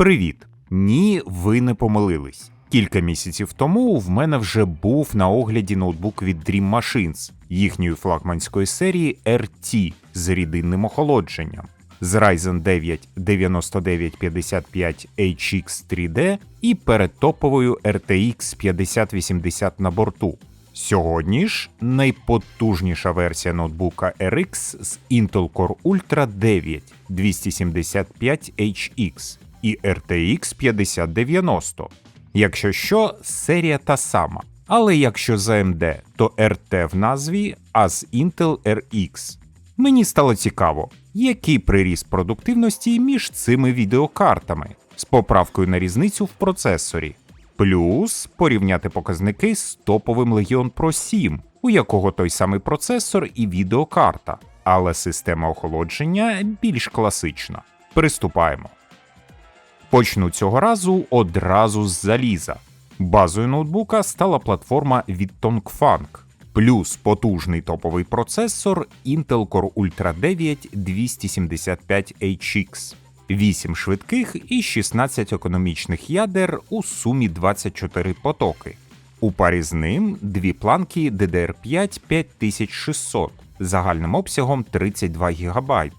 Привіт! Ні, ви не помилились. Кілька місяців тому в мене вже був на огляді ноутбук від Dream Machines, їхньої флагманської серії RT з рідинним охолодженням. З Ryzen 9 9955 HX 3D і передтоповою RTX 5080 на борту. Сьогодні ж найпотужніша версія ноутбука RX з Intel Core Ultra 9 275HX і RTX 5090. Якщо що, серія та сама. Але якщо з AMD, то RT в назві, а з Intel RX. Мені стало цікаво, який приріст продуктивності між цими відеокартами з поправкою на різницю в процесорі. Плюс порівняти показники з топовим Legion Pro 7, у якого той самий процесор і відеокарта, але система охолодження більш класична. Приступаємо. Почну цього разу одразу з заліза. Базою ноутбука стала платформа від Tongfang, плюс потужний топовий процесор Intel Core Ultra 9 275HX, 8 швидких і 16 економічних ядер у сумі 24 потоки. У парі з ним дві планки DDR5 5600 загальним обсягом 32 ГБ.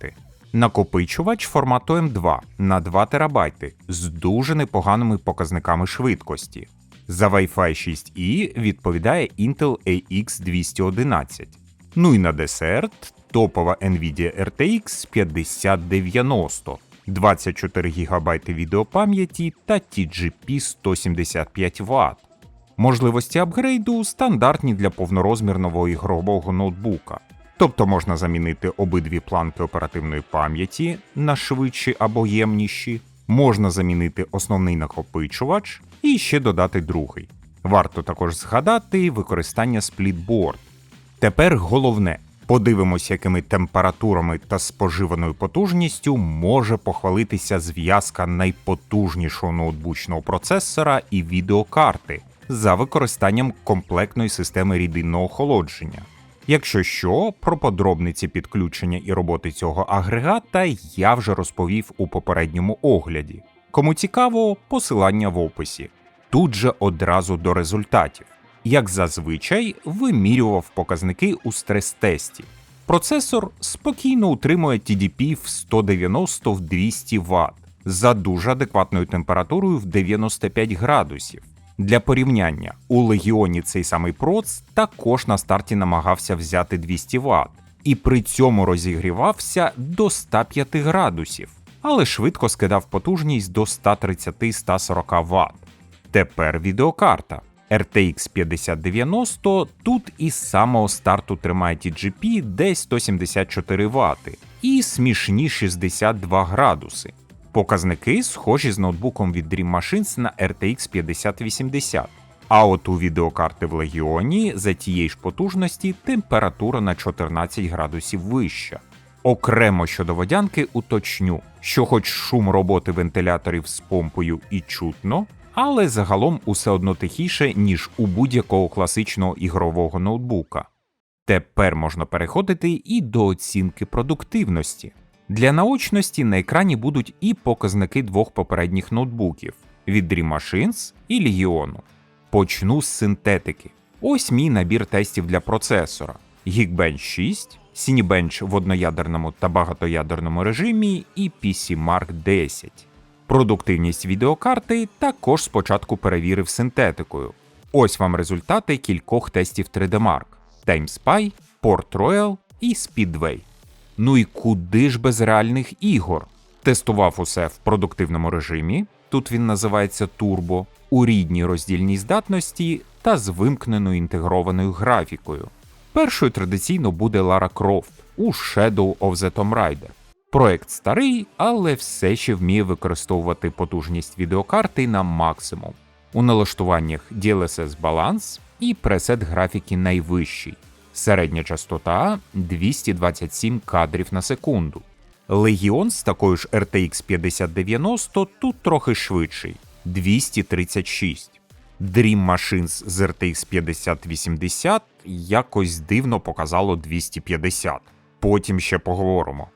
Накопичувач формату M2 на 2 ТБ з дуже непоганими показниками швидкості. За Wi-Fi 6E відповідає Intel AX 211. Ну і на десерт топова Nvidia RTX 5090, 24 ГБ відеопам'яті та TGP 175 Вт. Можливості апгрейду стандартні для повнорозмірного ігрового ноутбука. Тобто можна замінити обидві планки оперативної пам'яті на швидші або ємніші, можна замінити основний накопичувач і ще додати другий. Варто також згадати використання сплітборд. Тепер головне. Подивимося, якими температурами та споживаною потужністю може похвалитися зв'язка найпотужнішого ноутбучного процесора і відеокарти за використанням комплектної системи рідинного охолодження. Якщо що, про подробниці підключення і роботи цього агрегата я вже розповів у попередньому огляді. Кому цікаво, посилання в описі. Тут же одразу до результатів. Як зазвичай, вимірював показники у стрес-тесті. Процесор спокійно утримує TDP в 190 в 200 Вт за дуже адекватною температурою в 95 градусів. Для порівняння, у Легіоні цей самий проц також на старті намагався взяти 200 Вт, і при цьому розігрівався до 105 градусів, але швидко скидав потужність до 130-140 Вт. Тепер відеокарта. RTX 5090 тут із самого старту тримає TGP десь 174 Вт і смішні 62 градуси. Показники схожі з ноутбуком від Dream Machines на RTX 5080. А от у відеокарти в Легіоні за тієї ж потужності температура на 14 градусів вища. Окремо щодо водянки уточню, що хоч шум роботи вентиляторів з помпою і чутно, але загалом усе одно тихіше, ніж у будь-якого класичного ігрового ноутбука. Тепер можна переходити і до оцінки продуктивності. Для наочності на екрані будуть і показники двох попередніх ноутбуків від Dream Machines і Legion. Почну з синтетики. Ось мій набір тестів для процесора: Geekbench 6, Cinebench в одноядерному та багатоядерному режимі і PCMark 10. Продуктивність відеокарти також спочатку перевірив синтетикою. Ось вам результати кількох тестів 3D-Mark: TimeSpy, Port Royal і Speedway. Ну і куди ж без реальних ігор? Тестував усе в продуктивному режимі, тут він називається Turbo, у рідній роздільній здатності та з вимкненою інтегрованою графікою. Першою традиційно буде Lara Croft у Shadow of the Tomb Raider. Проект старий, але все ще вміє використовувати потужність відеокарти на максимум. У налаштуваннях DLSS баланс і пресет графіки найвищий. Середня частота 227 кадрів на секунду. Legion з такою ж RTX 5090 тут трохи швидший 236. Dream Machines з RTX 5080 якось дивно показало 250. Потім ще поговоримо.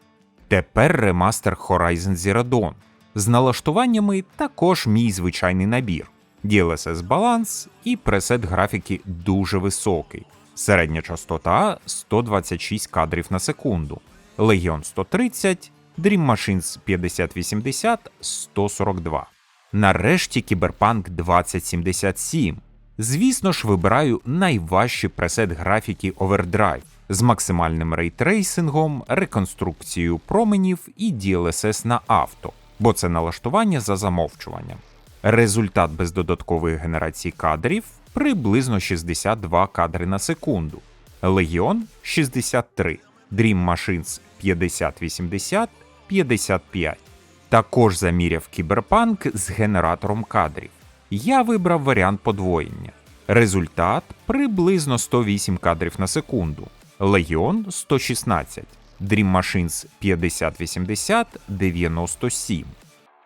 Тепер ремастер Horizon Zero Dawn. З налаштуваннями також мій звичайний набір. DLSS баланс і пресет графіки дуже високий. Середня частота 126 кадрів на секунду. Legion 130, Dream Machines 5080 142. Нарешті Cyberpunk 2077. Звісно ж, вибираю найважчий пресет графіки Overdrive з максимальним рейтрейсингом, реконструкцією променів і DLSS на авто, бо це налаштування за замовчуванням. Результат без додаткової генерації кадрів приблизно 62 кадри на секунду. Legion 63, Dream Machines 5080 55. Також заміряв кіберпанк з генератором кадрів. Я вибрав варіант подвоєння. Результат приблизно 108 кадрів на секунду. Legion 116, Dream Machines 5080 97.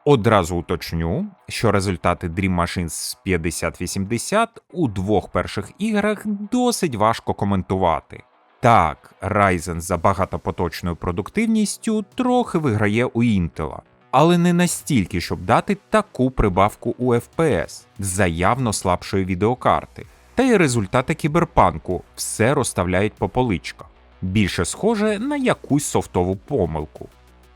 Одразу уточню, що результати Dream Machines 5080 у двох перших іграх досить важко коментувати. Так, Ryzen за багатопоточною продуктивністю трохи виграє у Intel, але не настільки, щоб дати таку прибавку у FPS з явно слабшої відеокарти. Та й результати кіберпанку все розставляють по поличках. Більше схоже на якусь софтову помилку.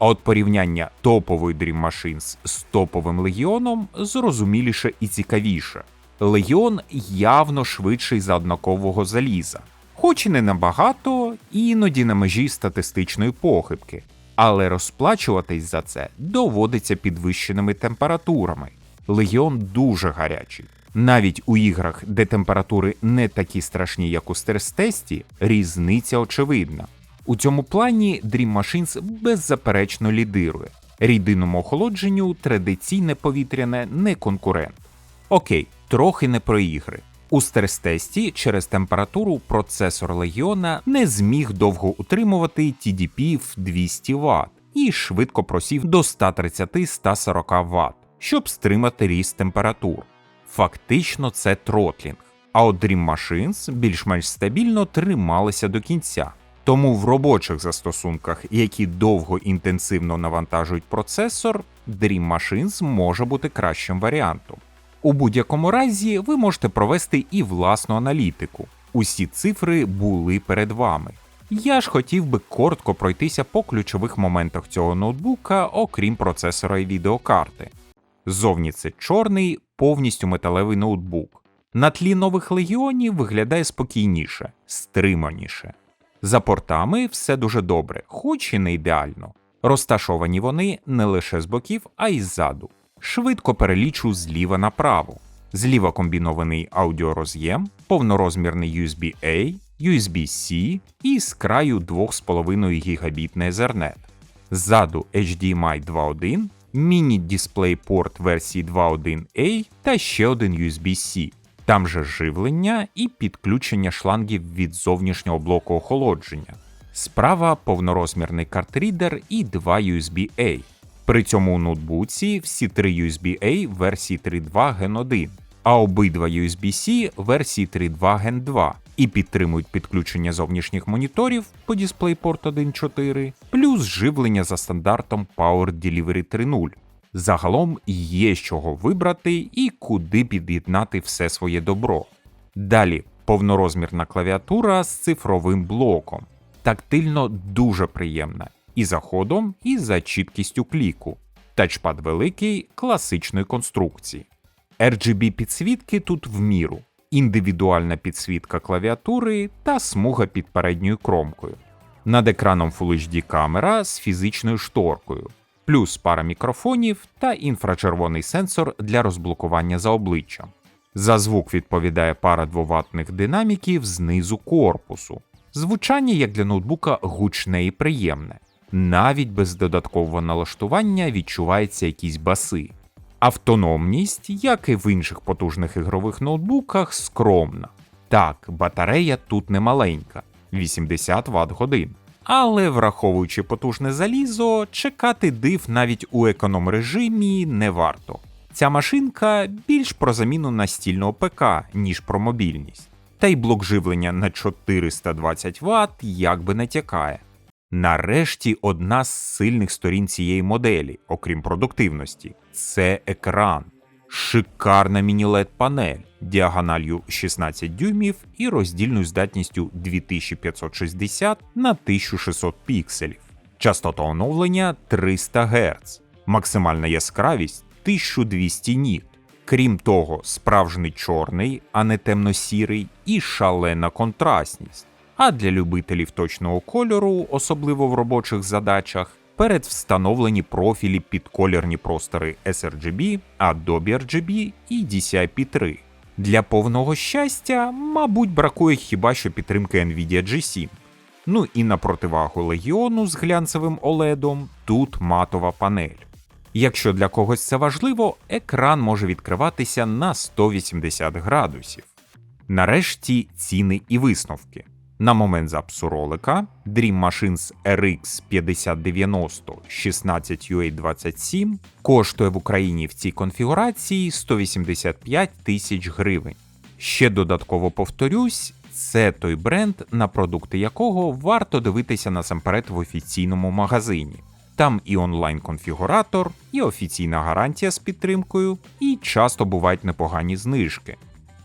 А от порівняння топової Dream Machines з топовим Легіоном зрозуміліше і цікавіше. Легіон явно швидший за однакового заліза, хоч і не набагато, і іноді на межі статистичної похибки, але розплачуватись за це доводиться підвищеними температурами. Легіон дуже гарячий. Навіть у іграх, де температури не такі страшні, як у стрес-тесті, різниця очевидна. У цьому плані Dream Machines беззаперечно лідирує. Рідинному охолодженню традиційне повітряне не конкурент. Окей, трохи не про ігри. У стрес-тесті через температуру процесор Легіона не зміг довго утримувати TDP в 200 Вт і швидко просів до 130-140 Вт, щоб стримати ріст температур. Фактично це тротлінг. А от Dream Machines більш-менш стабільно трималися до кінця. Тому в робочих застосунках, які довго інтенсивно навантажують процесор, Dream Machines може бути кращим варіантом. У будь-якому разі ви можете провести і власну аналітику. Усі цифри були перед вами. Я ж хотів би коротко пройтися по ключових моментах цього ноутбука, окрім процесора і відеокарти. Зовні це чорний, повністю металевий ноутбук. На тлі нових легіонів виглядає спокійніше, стриманіше. За портами все дуже добре, хоч і не ідеально. Розташовані вони не лише з боків, а й ззаду. Швидко перелічу зліва направо. Зліва комбінований аудіороз'єм, повнорозмірний USB-A, USB-C і з краю 2,5 гігабітний Ethernet. Ззаду HDMI 2.1, міні-дисплей-порт версії 2.1A та ще один USB-C. Там же живлення і підключення шлангів від зовнішнього блоку охолодження. Справа повнорозмірний картрідер і два USB-A. При цьому у ноутбуці всі три USB-A версії 3.2 Gen 1, а обидва USB-C версії 3.2 Gen 2 і підтримують підключення зовнішніх моніторів по DisplayPort 1.4, плюс живлення за стандартом Power Delivery 3.0. Загалом є з чого вибрати і куди під'єднати все своє добро. Далі повнорозмірна клавіатура з цифровим блоком. Тактильно дуже приємна і за ходом, і за чіткістю кліку. Тачпад великий класичної конструкції. RGB підсвітки тут в міру, індивідуальна підсвітка клавіатури та смуга під передньою кромкою. Над екраном Full HD камера з фізичною шторкою, плюс пара мікрофонів та інфрачервоний сенсор для розблокування за обличчям. За звук відповідає пара двоватних динаміків знизу корпусу. Звучання, як для ноутбука, гучне і приємне. Навіть без додаткового налаштування відчуваються якісь баси. Автономність, як і в інших потужних ігрових ноутбуках, скромна. Так, батарея тут не маленька 80 Вт годин. Але враховуючи потужне залізо, чекати див навіть у економ режимі не варто. Ця машинка більш про заміну настільного ПК, ніж про мобільність. Та й блок живлення на 420 Вт як би не тякає. Нарешті одна з сильних сторін цієї моделі, окрім продуктивності, це екран. Шикарна міні-LED панель діагональю 16 дюймів і роздільною здатністю 2560 на 1600 пікселів. Частота оновлення 300 Гц, максимальна яскравість 1200 ніт. Крім того, справжній чорний, а не темно-сірий, і шалена контрастність. А для любителів точного кольору, особливо в робочих задачах, передвстановлені профілі під колірні простори sRGB, Adobe RGB і DCI-P3. Для повного щастя, мабуть, бракує хіба що підтримки Nvidia G7. Ну і на противагу легіону з глянцевим OLED тут матова панель. Якщо для когось це важливо, екран може відкриватися на 180 градусів. Нарешті ціни і висновки. На момент запису ролика Dream Machines RX 5090 16UA27 коштує в Україні в цій конфігурації 185 тисяч гривень. Ще додатково повторюсь, це той бренд, на продукти якого варто дивитися насамперед в офіційному магазині. Там і онлайн-конфігуратор, і офіційна гарантія з підтримкою, і часто бувають непогані знижки.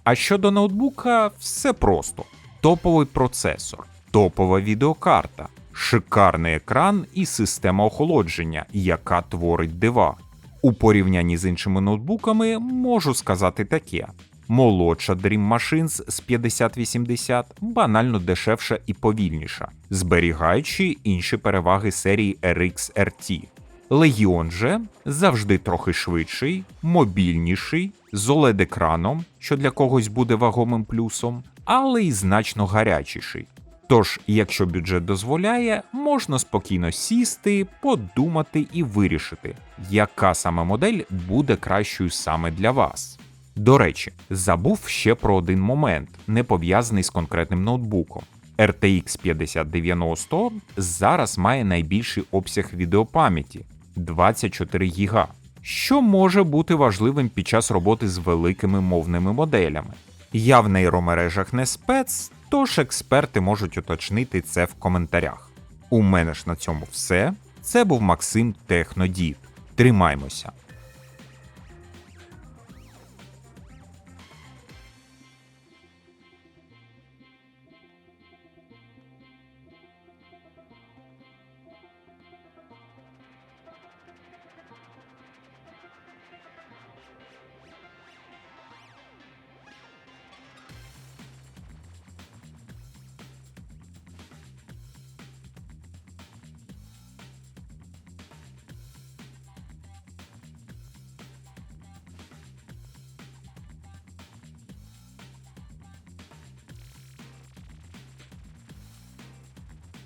А щодо ноутбука, все просто: топовий процесор, топова відеокарта, шикарний екран і система охолодження, яка творить дива. У порівнянні з іншими ноутбуками можу сказати таке: молодша Dream Machines з 5080 банально дешевша і повільніша, зберігаючи інші переваги серії RX RT. Легіон же завжди трохи швидший, мобільніший, з OLED-екраном, що для когось буде вагомим плюсом, але й значно гарячіший. Тож, якщо бюджет дозволяє, можна спокійно сісти, подумати і вирішити, яка саме модель буде кращою саме для вас. До речі, забув ще про один момент, не пов'язаний з конкретним ноутбуком. RTX 5090 зараз має найбільший обсяг відеопам'яті 24 ГБ, що може бути важливим під час роботи з великими мовними моделями. Я в нейромережах не спец, тож експерти можуть уточнити це в коментарях. У мене ж на цьому все. Це був Максим Технодід. Тримаймося!